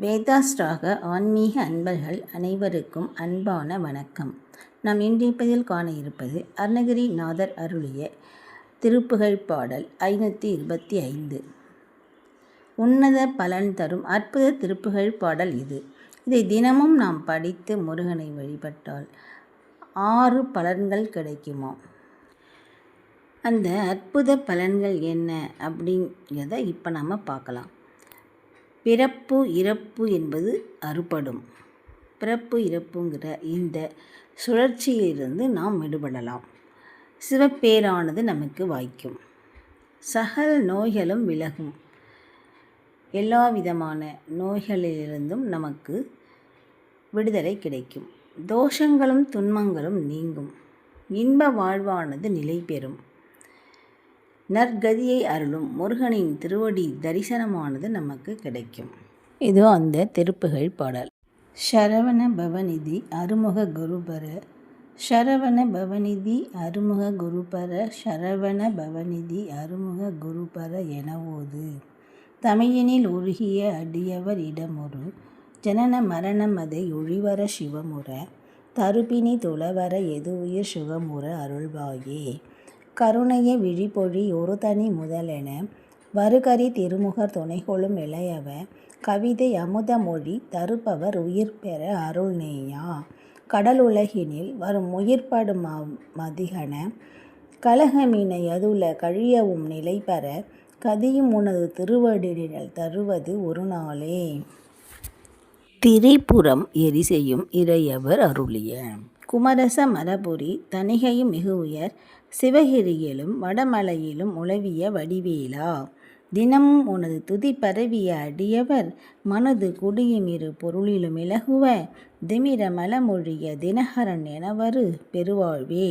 வேதாஸ்டாக ஆன்மீக அன்பர்கள் அனைவருக்கும் அன்பான வணக்கம். நாம் இன்றைய காண இருப்பது அருணகிரி நாதர் அருளிய திருப்புகழ் பாடல் ஐநூற்றி இருபத்தி ஐந்து. உன்னத பலன் தரும் அற்புத திருப்புகழ் பாடல் இது. இதை தினமும் நாம் படித்து முருகனை வழிபட்டால் ஆறு பலன்கள் கிடைக்குமா? அந்த அற்புத பலன்கள் என்ன அப்படிங்கிறத இப்போ நாம் பார்க்கலாம். பிறப்பு இறப்பு என்பது அறுபடும். பிறப்பு இறப்புங்கிற இந்த சுழற்சியிலிருந்து நாம் விடுபடலாம். சிவப்பேரானது நமக்கு வாய்க்கும். சகல நோய்களும் விலகும். எல்லா விதமான நோய்களிலிருந்தும் நமக்கு விடுதலை கிடைக்கும். தோஷங்களும் துன்பங்களும் நீங்கும். இன்ப வாழ்வானது நிலை பெறும். நற்கதியை அருளும் முருகனின் திருவடி தரிசனமானது நமக்கு கிடைக்கும். இதோ அந்த திருப்புகழ் பாடல். சரவண பவநிதி அருமுக குருபர சரவண பவநிதி அருமுக குருபர சரவண பவநிதி அருமுக குருபர எனவோது. தமிழினில் உருகிய அடியவர் இடமொரு ஜனன மரணம் அதை ஒழிவர சிவமுற தருப்பினி துளவர எது உயிர் சுகமுற அருள்வாயே. கருணைய விழிப்பொழி ஒரு தனி முதலென வருகரி திருமுகர் துணைகொள்ளும் இளையவ கவிதை அமுத மொழி தருப்பவர் உயிர் பெற அருள்நேயா கடலுலகினில் வரும் உயிர்ப்படும் மதிகன கலகமீனை அதுல கழியவும் நிலை பெற கதியும் உனது திருவடினில் தருவது ஒரு நாளே. திரிபுரம் எரிசெய்யும் இறையவர் அருளிய குமரச மரபுரி தணிகையும் மிகு உயர் சிவகிரியிலும் வடமலையிலும் உழவிய வடிவேலா. தினமும் உனது துதி பரவிய அடியவர் மனது குடியுமிரு பொருளிலும் இலகுவ திமிர மலமொழிய தினகரன் எனவரு பெருவாழ்வே.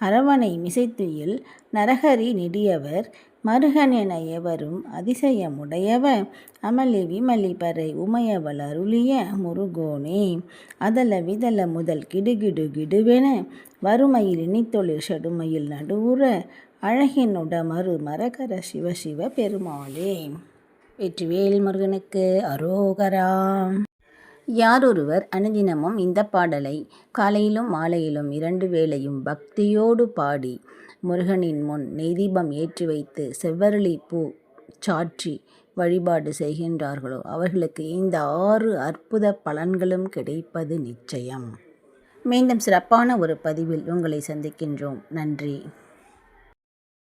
அரவணை மிசைத்துயில் நரகரி நெடியவர் மருகன் என எவரும் அதிசயமுடையவ அமளி விமலி பறை உமையவள் அருளிய முருகோனே. அதல விதல முதல் கிடுகிடு கிடுவென வறுமையில் இனித்தொழில் செடுமையில் நடுவுற அழகினுட மறு மரகர சிவ சிவ பெருமாளே. வெற்றிவேல் முருகனுக்கு அரோகரா. யாரொருவர் அனுதினமும் இந்த பாடலை காலையிலும் மாலையிலும் இரண்டு வேளையும் பக்தியோடு பாடி முருகனின் முன் நெய்தீபம் ஏற்றி வைத்து செவ்வரளி பூ சாற்றி வழிபாடு செய்கின்றார்களோ அவர்களுக்கு இந்த ஆறு அற்புத பலன்களும் கிடைப்பது நிச்சயம். மீண்டும் சிறப்பான ஒரு பதிவில் உங்களை சந்திக்கின்றோம். நன்றி.